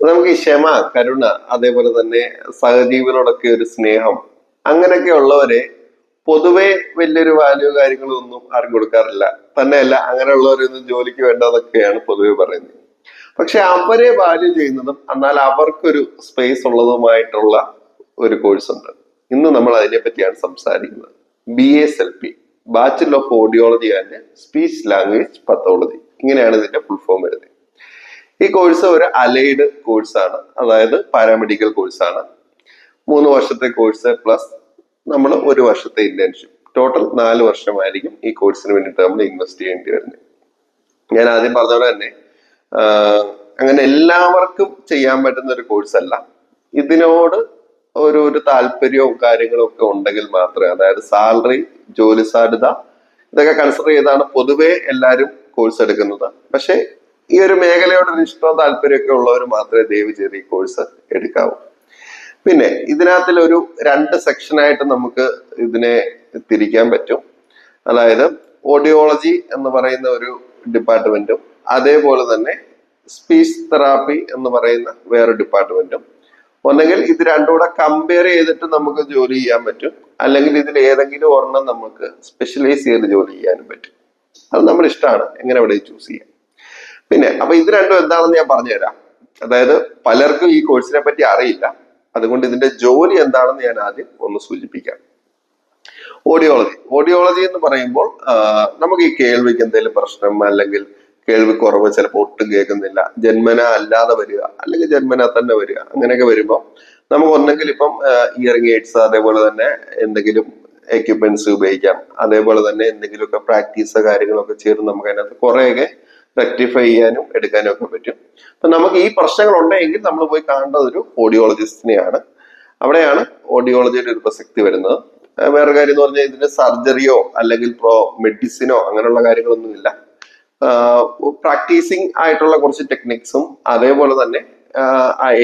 നമുക്ക് ഈ ക്ഷമ കരുണ അതേപോലെ തന്നെ സഹജീവനോടൊക്കെ ഒരു സ്നേഹം അങ്ങനെയൊക്കെ ഉള്ളവരെ പൊതുവെ വലിയൊരു വാല്യൂ കാര്യങ്ങളൊന്നും ആരും കൊടുക്കാറില്ല. തന്നെയല്ല അങ്ങനെയുള്ളവരൊന്നും ജോലിക്ക് വേണ്ടതൊക്കെയാണ് പൊതുവെ പറയുന്നത്. പക്ഷെ അവരെ വാല്യൂ ചെയ്യുന്നതും എന്നാൽ അവർക്കൊരു സ്പേസ് ഉള്ളതുമായിട്ടുള്ള ഒരു കോഴ്സ് ഉണ്ട്. ഇന്ന് നമ്മൾ അതിനെ പറ്റിയാണ് സംസാരിക്കുന്നത്. B S L P bachelor of audiology and speech language pathology ഇങ്ങനെയാണ് ഇതിന്റെ ഫുൾ ഫോം വരുന്നത് ഈ കോഴ്സ് ഒരു അലൈഡ് കോഴ്സാണ് അതായത് പാരാമെഡിക്കൽ കോഴ്സാണ് മൂന്ന് വർഷത്തെ കോഴ്സ് പ്ലസ് നമ്മൾ ഒരു വർഷത്തെ ഇന്റേൺഷിപ്പ് ടോട്ടൽ നാല് വർഷമായിരിക്കും ഈ കോഴ്സിന് വേണ്ടിയിട്ട് നമ്മൾ ഇൻവെസ്റ്റ് ചെയ്യേണ്ടി വരുന്നത്. ഞാൻ ആദ്യം പറഞ്ഞ പോലെ തന്നെ അങ്ങനെ എല്ലാവർക്കും ചെയ്യാൻ പറ്റുന്ന ഒരു കോഴ്സ് അല്ല. ഇതിനോട് ഒരു ഒരു താല്പര്യവും കാര്യങ്ങളും ഒക്കെ ഉണ്ടെങ്കിൽ മാത്രമേ അതായത് സാലറി ജോലി സാധ്യത ഇതൊക്കെ കൺസിഡർ ചെയ്താണ് പൊതുവേ എല്ലാവരും കോഴ്സ് എടുക്കുന്നത്. പക്ഷെ ഈ ഒരു മേഖലയോട് ഒരു ഇഷ്ടവും താല്പര്യമൊക്കെ ഉള്ളവർ മാത്രമേ ദയവ് ഈ കോഴ്സ് എടുക്കാവൂ. പിന്നെ ഇതിനകത്തിൽ ഒരു രണ്ട് സെക്ഷനായിട്ട് നമുക്ക് ഇതിനെ തിരിക്കാൻ പറ്റും. അതായത് ഓഡിയോളജി എന്ന് പറയുന്ന ഒരു ഡിപ്പാർട്ട്മെന്റും അതേപോലെ തന്നെ സ്പീച്ച് തെറാപ്പി എന്ന് പറയുന്ന വേറെ ഡിപ്പാർട്ട്മെന്റും. ഒന്നെങ്കിൽ ഇത് രണ്ടും കൂടെ കമ്പയർ ചെയ്തിട്ട് നമുക്ക് ജോലി ചെയ്യാൻ പറ്റും. അല്ലെങ്കിൽ ഇതിൽ ഏതെങ്കിലും ഒരെണ്ണം നമുക്ക് സ്പെഷ്യലൈസ് ചെയ്ത് ജോലി ചെയ്യാനും പറ്റും. അത് നമ്മുടെ ഇഷ്ടമാണ് എങ്ങനെ ഇവിടെ ചൂസ് ചെയ്യാം. പിന്നെ അപ്പൊ ഇത് രണ്ടും എന്താണെന്ന് ഞാൻ പറഞ്ഞുതരാം. അതായത് പലർക്കും ഈ കോഴ്സിനെ പറ്റി അറിയില്ല. അതുകൊണ്ട് ഇതിന്റെ ജോലി എന്താണെന്ന് ഞാൻ ആദ്യം ഒന്ന് സൂചിപ്പിക്കാം. ഓഡിയോളജി ഓഡിയോളജി എന്ന് പറയുമ്പോൾ നമുക്ക് ഈ കേൾവിക്ക് എന്തെങ്കിലും പ്രശ്നം അല്ലെങ്കിൽ കേൾവി കുറവ് ചിലപ്പോൾ ഒട്ടും കേൾക്കുന്നില്ല. ജന്മന അല്ലാതെ വരിക അല്ലെങ്കിൽ ജന്മന തന്നെ വരിക അങ്ങനെയൊക്കെ വരുമ്പോൾ നമുക്ക് ഒന്നെങ്കിൽ ഇപ്പം ഇയറിംഗ് എയ്ഡ്സ് അതേപോലെ തന്നെ എന്തെങ്കിലും എക്യുപ്മെന്റ്സ് ഉപയോഗിക്കാം. അതേപോലെ തന്നെ എന്തെങ്കിലുമൊക്കെ പ്രാക്ടീസ് കാര്യങ്ങളൊക്കെ ചേർന്ന് നമുക്ക് അതിനകത്ത് കുറേയൊക്കെ റെക്ടിഫൈ ചെയ്യാനും എടുക്കാനും ഒക്കെ പറ്റും. അപ്പൊ നമുക്ക് ഈ പ്രശ്നങ്ങൾ ഉണ്ടെങ്കിൽ നമ്മൾ പോയി കാണേണ്ടത് ഒരു ഓഡിയോളജിസ്റ്റിനെയാണ് അവിടെയാണ് ഓഡിയോളജിയുടെ ഒരു പ്രസക്തി വരുന്നത്. വേറെ കാര്യം എന്ന് പറഞ്ഞാൽ ഇതിന് സർജറിയോ അല്ലെങ്കിൽ പ്രോ മെഡിസിനോ അങ്ങനെയുള്ള കാര്യങ്ങളൊന്നും ഇല്ല. പ്രാക്ടീസിങ് ആയിട്ടുള്ള കുറച്ച് ടെക്നിക്സും അതേപോലെ തന്നെ ആ,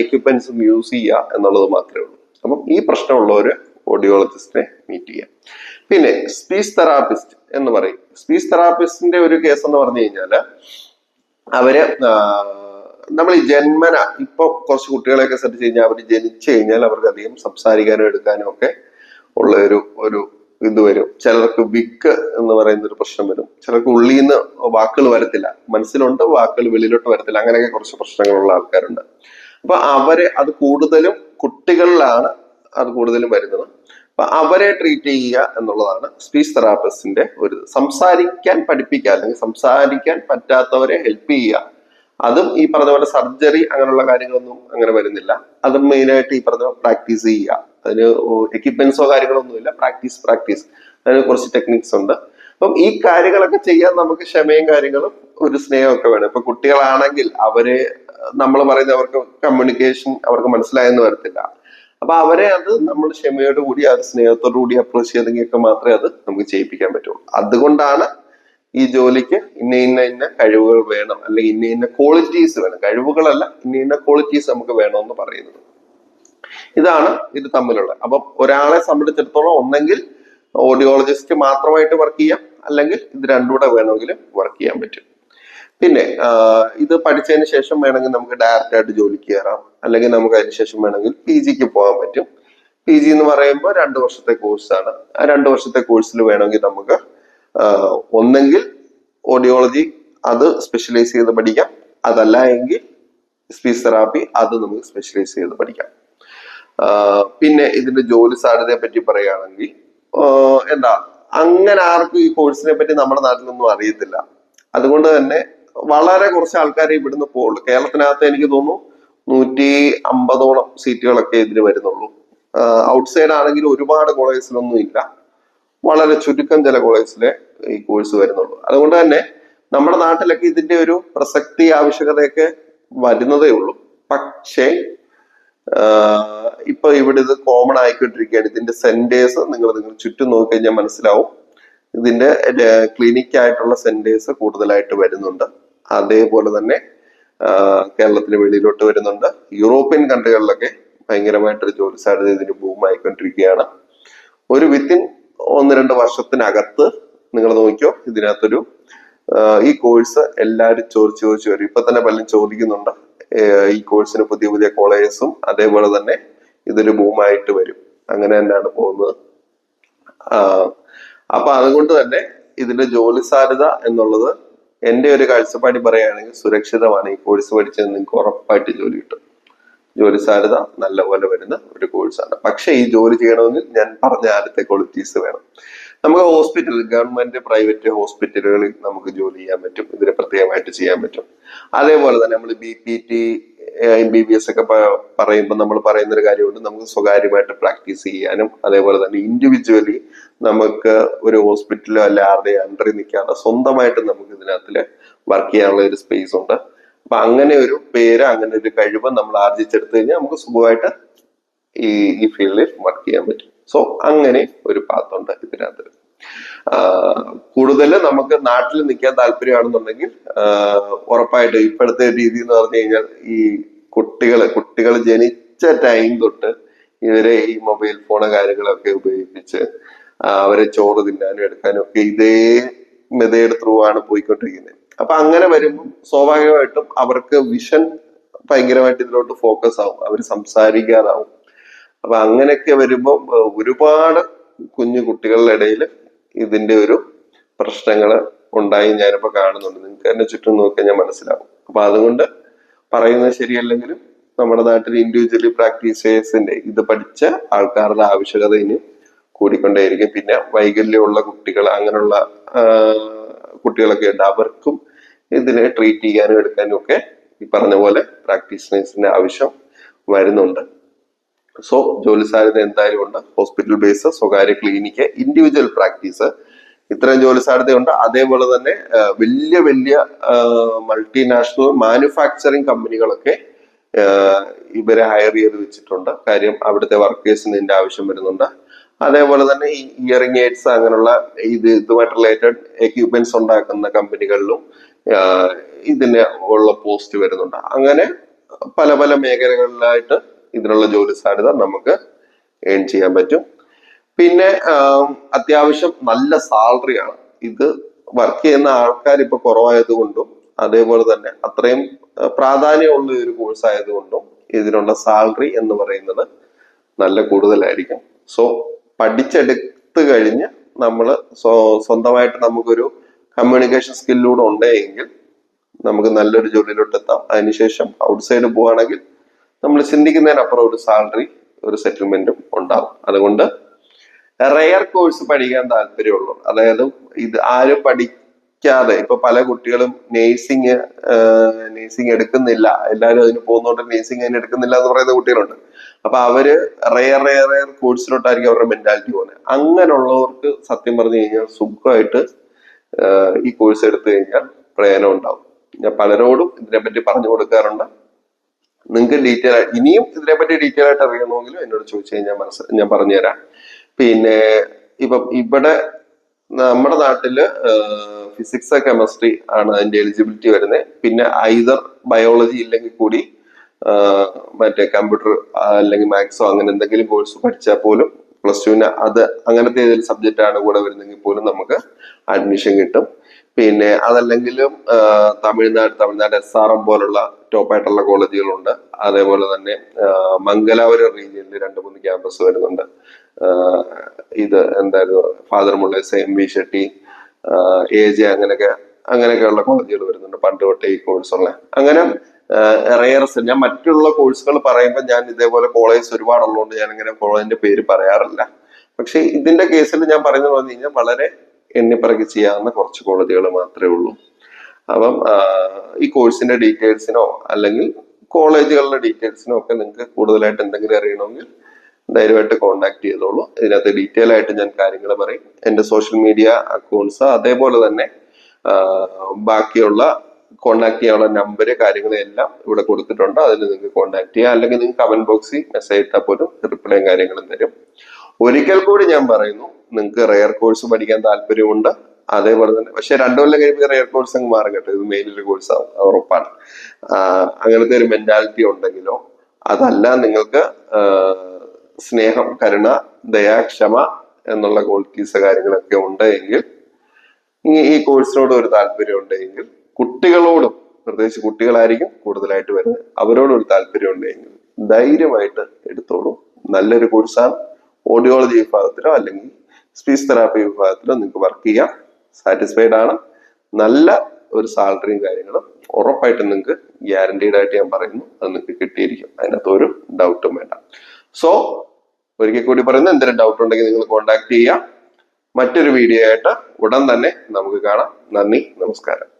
എക്യുപ്മെന്റ്സും യൂസ് ചെയ്യുക എന്നുള്ളത് മാത്രമേ ഉള്ളൂ. അപ്പം ഈ പ്രശ്നമുള്ളവര് ഓഡിയോളജിസ്റ്റിനെ മീറ്റ് ചെയ്യാം പിന്നെ സ്പീച്ച് തെറാപ്പിസ്റ്റ് എന്ന് പറയും. സ്പീച്ച് തെറാപ്പിസ്റ്റിന്റെ ഒരു കേസ് എന്ന് പറഞ്ഞു കഴിഞ്ഞാൽ അവർ നമ്മൾ ഈ ജന്മന ഇപ്പൊ കുറച്ച് കുട്ടികളെയൊക്കെ ശ്രദ്ധിച്ചു കഴിഞ്ഞാൽ അവർ ജനിച്ചു കഴിഞ്ഞാൽ അവർക്ക് അധികം സംസാരിക്കാനും എടുക്കാനും ഒക്കെ ഉള്ള ഒരു ഒരു ഇത് വരും. ചിലർക്ക് വിക്ക് എന്ന് പറയുന്ന ഒരു പ്രശ്നം വരും. ചിലർക്ക് ഉള്ളിൽ നിന്ന് വാക്കുകൾ വരത്തില്ല. മനസ്സിലുണ്ട് വാക്കുകൾ വെളിയിലോട്ട് വരത്തില്ല. അങ്ങനെയൊക്കെ കുറച്ച് പ്രശ്നങ്ങളുള്ള ആൾക്കാരുണ്ട്. അപ്പൊ അവരെ അത് കൂടുതലും കുട്ടികളിലാണ് അത് കൂടുതലും വരുന്നത്. അപ്പൊ അവരെ ട്രീറ്റ് ചെയ്യുക എന്നുള്ളതാണ് സ്പീച്ച് തെറാപ്പിസ്റ്റിന്റെ ഒരു സംസാരിക്കാൻ പഠിപ്പിക്കുക അല്ലെങ്കിൽ സംസാരിക്കാൻ പറ്റാത്തവരെ ഹെൽപ്പ് ചെയ്യുക. അതും ഈ പറഞ്ഞ പോലെ സർജറി അങ്ങനെയുള്ള കാര്യങ്ങളൊന്നും അങ്ങനെ വരുന്നില്ല. അതും മെയിനായിട്ട് ഈ പറഞ്ഞ പ്രാക്ടീസ് ചെയ്യുക. അതിന് എക്യുപ്മെന്റ്സോ കാര്യങ്ങളൊന്നുമില്ല പ്രാക്ടീസ് പ്രാക്ടീസ് അതിന് കുറച്ച് ടെക്നിക്സ് ഉണ്ട്. അപ്പം ഈ കാര്യങ്ങളൊക്കെ ചെയ്യാൻ നമുക്ക് ക്ഷമയും കാര്യങ്ങളും ഒരു സ്നേഹമൊക്കെ വേണം. ഇപ്പൊ കുട്ടികളാണെങ്കിൽ അവർ നമ്മൾ പറയുന്ന അവർക്ക് കമ്മ്യൂണിക്കേഷൻ അവർക്ക് മനസ്സിലായെന്ന് വരത്തില്ല. അപ്പൊ അവരെ അത് നമ്മൾ ക്ഷമയോട് കൂടി അത് സ്നേഹത്തോടു കൂടി അപ്രോച്ച് ചെയ്തെങ്കിലൊക്കെ മാത്രമേ അത് നമുക്ക് ചെയ്യിപ്പിക്കാൻ പറ്റുള്ളൂ. അതുകൊണ്ടാണ് ഈ ജോലിക്ക് ഇന്ന ഇന്ന ഇന്ന കഴിവുകൾ വേണം അല്ലെങ്കിൽ ഇന്ന ഇന്ന ക്വാളിറ്റീസ് വേണം. കഴിവുകളല്ല ഇന്ന ഇന്ന ക്വാളിറ്റീസ് നമുക്ക് വേണമെന്ന് പറയുന്നത്. ഇതാണ് ഇത് തമ്മിലുള്ള. അപ്പം ഒരാളെ സംബന്ധിച്ചിടത്തോളം ഒന്നെങ്കിൽ ഓഡിയോളജിസ്റ്റ് മാത്രമായിട്ട് വർക്ക് ചെയ്യാം അല്ലെങ്കിൽ ഇത് രണ്ടും കൂടെ വേണമെങ്കിൽ വർക്ക് ചെയ്യാൻ പറ്റും. പിന്നെ ഇത് പഠിച്ചതിന് ശേഷം വേണമെങ്കിൽ നമുക്ക് ഡയറക്റ്റ് ആയിട്ട് ജോലിക്ക് കയറാം അല്ലെങ്കിൽ നമുക്ക് അതിന് ശേഷം വേണമെങ്കിൽ പി ജിക്ക് പോകാൻ പറ്റും. പി ജി എന്ന് പറയുമ്പോൾ രണ്ട് വർഷത്തെ കോഴ്സാണ് ആ രണ്ട് വർഷത്തെ കോഴ്സിൽ വേണമെങ്കിൽ നമുക്ക് ഒന്നെങ്കിൽ ഓഡിയോളജി അത് സ്പെഷ്യലൈസ് ചെയ്ത് പഠിക്കാം. അതല്ല എങ്കിൽ സ്പീച്ച് തെറാപ്പി അത് നമുക്ക് സ്പെഷ്യലൈസ് ചെയ്ത് പഠിക്കാം. പിന്നെ ഇതിന്റെ ജോലി സാധ്യതയെ പറ്റി പറയുകയാണെങ്കിൽ എന്താ അങ്ങനെ ആർക്കും ഈ കോഴ്സിനെ പറ്റി നമ്മുടെ നാട്ടിലൊന്നും അറിയത്തില്ല. അതുകൊണ്ട് തന്നെ വളരെ കുറച്ച് ആൾക്കാരെ ഇവിടുന്ന് പോകുള്ളൂ കേരളത്തിനകത്ത് എനിക്ക് തോന്നുന്നു നൂറ്റി അമ്പതോളം സീറ്റുകളൊക്കെ ഇതിന് വരുന്നുള്ളൂ. ഔട്ട് സൈഡ് ആണെങ്കിൽ ഒരുപാട് കോളേജസിലൊന്നും ഇല്ല. വളരെ ചുരുക്കം ചില കോളേജിലെ ഈ കോഴ്സ് വരുന്നുള്ളൂ. അതുകൊണ്ട് തന്നെ നമ്മുടെ നാട്ടിലൊക്കെ ഇതിന്റെ ഒരു പ്രസക്തി ആവശ്യകതയൊക്കെ വരുന്നതേ ഉള്ളൂ. പക്ഷേ ഇപ്പൊ ഇവിടെ ഇത് കോമൺ ആയിക്കൊണ്ടിരിക്കുകയാണ്. ഇതിന്റെ സെന്റേഴ്സ് നിങ്ങൾ നിങ്ങൾ ചുറ്റും നോക്കിക്കഴിഞ്ഞാൽ മനസ്സിലാവും. ഇതിന്റെ ക്ലിനിക്കായിട്ടുള്ള സെന്റേഴ്സ് കൂടുതലായിട്ട് വരുന്നുണ്ട്. അതേപോലെ തന്നെ കേരളത്തിന് വെളിയിലോട്ട് വരുന്നുണ്ട്. യൂറോപ്യൻ കൺട്രികളിലൊക്കെ ഭയങ്കരമായിട്ടൊരു ജോലി സാധ്യത ഇതിന് ബൂം ആയിക്കൊണ്ടിരിക്കുകയാണ് ഒരു വിത്തിൻ ഒന്ന് രണ്ട് വർഷത്തിനകത്ത് നിങ്ങൾ നോക്കിയോ ഇതിനകത്തൊരു ഈ കോഴ്സ് എല്ലാവരും ചോദിച്ചു ചോദിച്ചു വരും. ഇപ്പൊ തന്നെ പലരും ചോദിക്കുന്നുണ്ട് ഈ കോഴ്സിന് പുതിയ പുതിയ കോളേജസും അതേപോലെ തന്നെ ഇതൊരു ബൂമായിട്ട് വരും. അങ്ങനെ തന്നെയാണ് പോകുന്നത്. അപ്പൊ അതുകൊണ്ട് തന്നെ ഇതിന്റെ ജോലി സാധ്യത എന്നുള്ളത് എന്റെ ഒരു കാഴ്ചപ്പാടി പറയുകയാണെങ്കിൽ സുരക്ഷിതമാണ്. ഈ കോഴ്സ് പഠിച്ചത് നിങ്ങൾക്ക് ഉറപ്പായിട്ട് ജോലി കിട്ടും. ജോലി സാധ്യത നല്ലപോലെ വരുന്ന ഒരു കോഴ്സാണ് പക്ഷെ ഈ ജോലി ചെയ്യണമെങ്കിൽ ഞാൻ പറഞ്ഞ ആദ്യത്തെ ക്വാളിറ്റീസ് വേണം. നമുക്ക് ഹോസ്പിറ്റൽ ഗവൺമെന്റ് പ്രൈവറ്റ് ഹോസ്പിറ്റലുകളിൽ നമുക്ക് ജോലി ചെയ്യാൻ പറ്റും. ഇതിന് പ്രത്യേകമായിട്ട് ചെയ്യാൻ പറ്റും. അതേപോലെ തന്നെ നമ്മൾ B P T M B B S ഒക്കെ പറയുമ്പോൾ നമ്മൾ പറയുന്ന ഒരു കാര്യമുണ്ട്. നമുക്ക് സ്വകാര്യമായിട്ട് പ്രാക്ടീസ് ചെയ്യാനും അതേപോലെ തന്നെ ഇൻഡിവിജ്വലി നമുക്ക് ഒരു ഹോസ്പിറ്റലോ അല്ലെ ആരുടെയും അണ്ടറിൽ നിൽക്കാതെ സ്വന്തമായിട്ട് നമുക്ക് ഇതിനകത്തിൽ വർക്ക് ചെയ്യാനുള്ള ഒരു സ്പേസ് ഉണ്ട്. അപ്പൊ അങ്ങനെ ഒരു പേര് അങ്ങനെ ഒരു കഴിവ് നമ്മൾ ആർജിച്ചെടുത്തു കഴിഞ്ഞാൽ നമുക്ക് സുഖമായിട്ട് ഈ ഈ ഫീൽഡിൽ വർക്ക് ചെയ്യാൻ പറ്റും. സോ അങ്ങനെ ഒരു പാത്തുണ്ട് ഇതിനകത്ത്. കൂടുതൽ നമുക്ക് നാട്ടിൽ നിൽക്കാൻ താല്പര്യമാണെന്നുണ്ടെങ്കിൽ ഉറപ്പായിട്ട് ഇപ്പോഴത്തെ രീതി എന്ന് പറഞ്ഞു കഴിഞ്ഞാൽ ഈ കുട്ടികൾ കുട്ടികൾ ജനിച്ച ടൈം തൊട്ട് ഇവരെ ഈ മൊബൈൽ ഫോണ് കാര്യങ്ങളൊക്കെ ഉപയോഗിപ്പിച്ച് ആ, അവരെ ചോറ് തിന്നാനും എടുക്കാനും ഒക്കെ ഇതേ മെതേഡ് ത്രൂ ആണ് പോയിക്കൊണ്ടിരിക്കുന്നത് അപ്പൊ അങ്ങനെ വരുമ്പോൾ സ്വാഭാവികമായിട്ടും അവർക്ക് വിഷൻ ഭയങ്കരമായിട്ട് ഇതിലോട്ട് ഫോക്കസ് ആവും. അവർ സംസാരിക്കാതാവും അപ്പൊ അങ്ങനെയൊക്കെ വരുമ്പോൾ ഒരുപാട് കുഞ്ഞു കുട്ടികളുടെ ഇടയിൽ ഇതിന്റെ ഒരു പ്രശ്നങ്ങൾ ഉണ്ടായി ഞാനിപ്പോ കാണുന്നുണ്ട്. നിങ്ങൾക്ക് എന്നെ ചുറ്റും നോക്കി ഞാൻ മനസ്സിലാവും. അപ്പൊ അതുകൊണ്ട് പറയുന്നത് ശരിയല്ലെങ്കിലും നമ്മുടെ നാട്ടിൽ ഇൻഡിവിജ്വലി പ്രാക്ടീസേഴ്സിന്റെ ഇത് പഠിച്ച ആൾക്കാരുടെ ആവശ്യകത ഇനി കൂടിക്കൊണ്ടേയിരിക്കും. പിന്നെ വൈകല്യമുള്ള കുട്ടികൾ അങ്ങനെയുള്ള കുട്ടികളൊക്കെ ഉണ്ട്. അവർക്കും ഇതിനെ ട്രീറ്റ് ചെയ്യാനും എടുക്കാനും ഒക്കെ ഈ പറഞ്ഞ പോലെ പ്രാക്ടീഷണേഴ്സിന്റെ ആവശ്യം വരുന്നുണ്ട്. സോ ജോലി സാധ്യത എന്തായാലും ഉണ്ട്. ഹോസ്പിറ്റൽ ബേസ് സ്വകാര്യ ക്ലിനിക്ക് ഇൻഡിവിജ്വൽ പ്രാക്ടീസ് ഇത്രയും ജോലി സാധ്യതയുണ്ട്. അതേപോലെ തന്നെ വലിയ വലിയ മൾട്ടിനാഷണൽ മാനുഫാക്ചറിങ് കമ്പനികളൊക്കെ ഇവരെ ഹയർ ചെയ്ത് വെച്ചിട്ടുണ്ട്. കാര്യം അവിടുത്തെ വർക്കേഴ്സിന് ഇതിന്റെ ആവശ്യം വരുന്നുണ്ട്. അതേപോലെ തന്നെ ഈ ഇയറിംഗ് എയ്ഡ്സ് അങ്ങനെയുള്ള ഇത് ഇതുമായിട്ട് റിലേറ്റഡ് എക്യുപ്മെന്റ്സ് ഉണ്ടാക്കുന്ന കമ്പനികളിലും ഇതിന് ഉള്ള പോസ്റ്റ് വരുന്നുണ്ട്. അങ്ങനെ പല പല മേഖലകളിലായിട്ട് ഇതിനുള്ള ജോലി സാധ്യത നമുക്ക് ഏൺ ചെയ്യാൻ പറ്റും. പിന്നെ അത്യാവശ്യം നല്ല സാലറിയാണ് ഇത് വർക്ക് ചെയ്യുന്ന ആൾക്കാർ ഇപ്പൊ കുറവായതുകൊണ്ടും അതേപോലെ തന്നെ അത്രയും പ്രാധാന്യമുള്ള ഒരു കോഴ്സ് ആയതുകൊണ്ടും ഇതിനുള്ള സാലറി എന്ന് പറയുന്നത് നല്ല കൂടുതലായിരിക്കും. സോ പഠിച്ചെടുത്ത് കഴിഞ്ഞ് നമ്മൾ സ്വന്തമായിട്ട് നമുക്കൊരു കമ്മ്യൂണിക്കേഷൻ സ്കില്ലൂടെ ഉണ്ടെങ്കിൽ നമുക്ക് നല്ലൊരു ജോലിയിലോട്ട് എത്താം അതിനുശേഷം ഔട്ട്സൈഡ് പോവുകയാണെങ്കിൽ നമ്മൾ ചിന്തിക്കുന്നതിനപ്പുറം ഒരു സാലറി ഒരു സെറ്റിൽമെന്റും ഉണ്ടാവും. അതുകൊണ്ട് റെയർ കോഴ്സ് പഠിക്കാൻ താല്പര്യമുള്ളൂ. അതായത് ഇത് ആരും പഠിക്കാതെ ഇപ്പൊ പല കുട്ടികളും നേഴ്സിങ് നേഴ്സിങ് എടുക്കുന്നില്ല. എല്ലാവരും അതിന് പോകുന്നോണ്ട് നേഴ്സിങ് അതിന് എടുക്കുന്നില്ല എന്ന് പറയുന്ന കുട്ടികളുണ്ട്. അപ്പൊ അവർ റെയർ റെയർ റെയർ കോഴ്സിലോട്ടായിരിക്കും അവരുടെ മെന്റാലിറ്റി പോകുന്നത്. അങ്ങനെയുള്ളവർക്ക് സത്യം പറഞ്ഞു കഴിഞ്ഞാൽ സുഖമായിട്ട് ഈ കോഴ്സ് എടുത്തു കഴിഞ്ഞാൽ പ്രയോജനം ഉണ്ടാവും. ഞാൻ പലരോടും ഇതിനെപ്പറ്റി പറഞ്ഞു കൊടുക്കാറുണ്ട്. നിങ്ങൾക്ക് ഡീറ്റെയിൽ ആയിട്ട് ഇനിയും ഇതിനെപ്പറ്റി ഡീറ്റെയിൽ ആയിട്ട് അറിയണമെങ്കിലും എന്നോട് ചോദിച്ചു കഴിഞ്ഞാൽ മനസ്സ് ഞാൻ പറഞ്ഞുതരാം. പിന്നെ ഇപ്പം ഇവിടെ നമ്മുടെ നാട്ടിൽ ഫിസിക്സ് കെമിസ്ട്രി ആണ് അതിന്റെ എലിജിബിലിറ്റി വരുന്നത് പിന്നെ ഐദർ ബയോളജി ഇല്ലെങ്കിൽ കൂടി മറ്റേ കമ്പ്യൂട്ടർ അല്ലെങ്കിൽ മാത്സോ അങ്ങനെ എന്തെങ്കിലും കോഴ്സ് പഠിച്ചാൽ പോലും പ്ലസ് ടുവിന് അത് അങ്ങനത്തെ ഏതെങ്കിലും സബ്ജക്റ്റ് ആണ് കൂടെ വരുന്നെങ്കിൽ പോലും നമുക്ക് അഡ്മിഷൻ കിട്ടും. പിന്നെ അതല്ലെങ്കിലും Tamil Nadu Tamil Nadu S R M പോലുള്ള ടോപ്പ് ആയിട്ടുള്ള കോളേജുകളുണ്ട്. അതേപോലെ തന്നെ മംഗലാപുരം റീജിയനിൽ രണ്ട് മൂന്ന് ക്യാമ്പസ് വരുന്നുണ്ട്. ഇത് എന്തായിരുന്നു? Father Muller's M V Shetty A J അങ്ങനെയൊക്കെ അങ്ങനെയൊക്കെയുള്ള കോളേജുകൾ വരുന്നുണ്ട്. പണ്ട് തൊട്ടേ ഈ കോഴ്സുള്ള അങ്ങനെ റെയർസ് ഞാൻ മറ്റുള്ള കോഴ്സുകൾ പറയുമ്പോൾ ഞാൻ ഇതേപോലെ കോളേജ് ഒരുപാടുള്ളതുകൊണ്ട് ഞാൻ ഇങ്ങനെ കോളേജിന്റെ പേര് പറയാറില്ല. പക്ഷെ ഇതിന്റെ കേസിൽ ഞാൻ പറയുന്നത് പറഞ്ഞു കഴിഞ്ഞാൽ വളരെ എണ്ണിപ്പറക്കി ചെയ്യാവുന്ന കുറച്ച് കോളേജുകൾ മാത്രമേ ഉള്ളൂ. അപ്പം ഈ കോഴ്സിന്റെ ഡീറ്റെയിൽസിനോ അല്ലെങ്കിൽ കോളേജുകളുടെ ഡീറ്റെയിൽസിനോ ഒക്കെ നിങ്ങൾക്ക് കൂടുതലായിട്ട് എന്തെങ്കിലും അറിയണമെങ്കിൽ ധൈര്യമായിട്ട് കോൺടാക്ട് ചെയ്തോളൂ. ഇതിനകത്ത് ഡീറ്റെയിൽ ആയിട്ട് ഞാൻ കാര്യങ്ങൾ പറയും. എന്റെ സോഷ്യൽ മീഡിയ അക്കൗണ്ട്സ് അതേപോലെ തന്നെ ബാക്കിയുള്ള കോൺടാക്ട് ചെയ്യാനുള്ള നമ്പർ കാര്യങ്ങളെല്ലാം ഇവിടെ കൊടുത്തിട്ടുണ്ട്. അതിൽ നിങ്ങൾക്ക് കോൺടാക്ട് ചെയ്യാം. അല്ലെങ്കിൽ നിങ്ങൾക്ക് കമന്റ് ബോക്സിൽ മെസ്സേജ് ഇട്ടാൽ പോലും റിപ്ലൈയും കാര്യങ്ങളും തരും. ഒരിക്കൽ കൂടി ഞാൻ പറയുന്നു നിങ്ങൾക്ക് റെയർ കോഴ്സ് പഠിക്കാൻ താല്പര്യമുണ്ട്. അതേപോലെ തന്നെ പക്ഷെ രണ്ടു കൊല്ലം കഴിയുമ്പോൾ റെയർ കോഴ്സ് അങ്ങ് മാറും കേട്ടോ. ഇത് ഒരു കോഴ്സ് ആവും ഉറപ്പാണ്. അങ്ങനത്തെ ഒരു മെന്റാലിറ്റി ഉണ്ടെങ്കിലോ അതല്ല നിങ്ങൾക്ക് സ്നേഹം കരുണ ദയാക്ഷമ എന്നുള്ള ക്വാളിറ്റീസ് കാര്യങ്ങളൊക്കെ ഉണ്ട് എങ്കിൽ ഈ കോഴ്സിനോട് ഒരു താല്പര്യം ഉണ്ടെങ്കിൽ കുട്ടികളോടും പ്രത്യേകിച്ച് കുട്ടികളായിരിക്കും കൂടുതലായിട്ട് വരുന്നത് അവരോടൊരു താല്പര്യം ഉണ്ടെങ്കിൽ ധൈര്യമായിട്ട് എടുത്തോളൂ. നല്ലൊരു കോഴ്സാണ് ഓഡിയോളജി വിഭാഗത്തിലോ അല്ലെങ്കിൽ സ്പീച്ച് തെറാപ്പി വിഭാഗത്തിലോ നിങ്ങൾക്ക് വർക്ക് ചെയ്യാം. സാറ്റിസ്ഫൈഡ് ആണ്. നല്ല ഒരു സാലറിയും കാര്യങ്ങളും ഉറപ്പായിട്ടും നിങ്ങൾക്ക് ഗ്യാരണ്ടീഡ് ആയിട്ട് ഞാൻ പറയുന്നു. അത് നിങ്ങൾക്ക് കിട്ടിയിരിക്കും. അതിനകത്ത് ഒരു ഡൗട്ടും വേണ്ട. സോ ഒരിക്കൽ കൂടി പറയുന്നു എന്തെങ്കിലും ഡൗട്ട് ഉണ്ടെങ്കിൽ നിങ്ങൾ കോൺടാക്ട് ചെയ്യാം മറ്റൊരു വീഡിയോ ആയിട്ട് ഉടൻ തന്നെ നമുക്ക് കാണാം. നന്ദി നമസ്കാരം.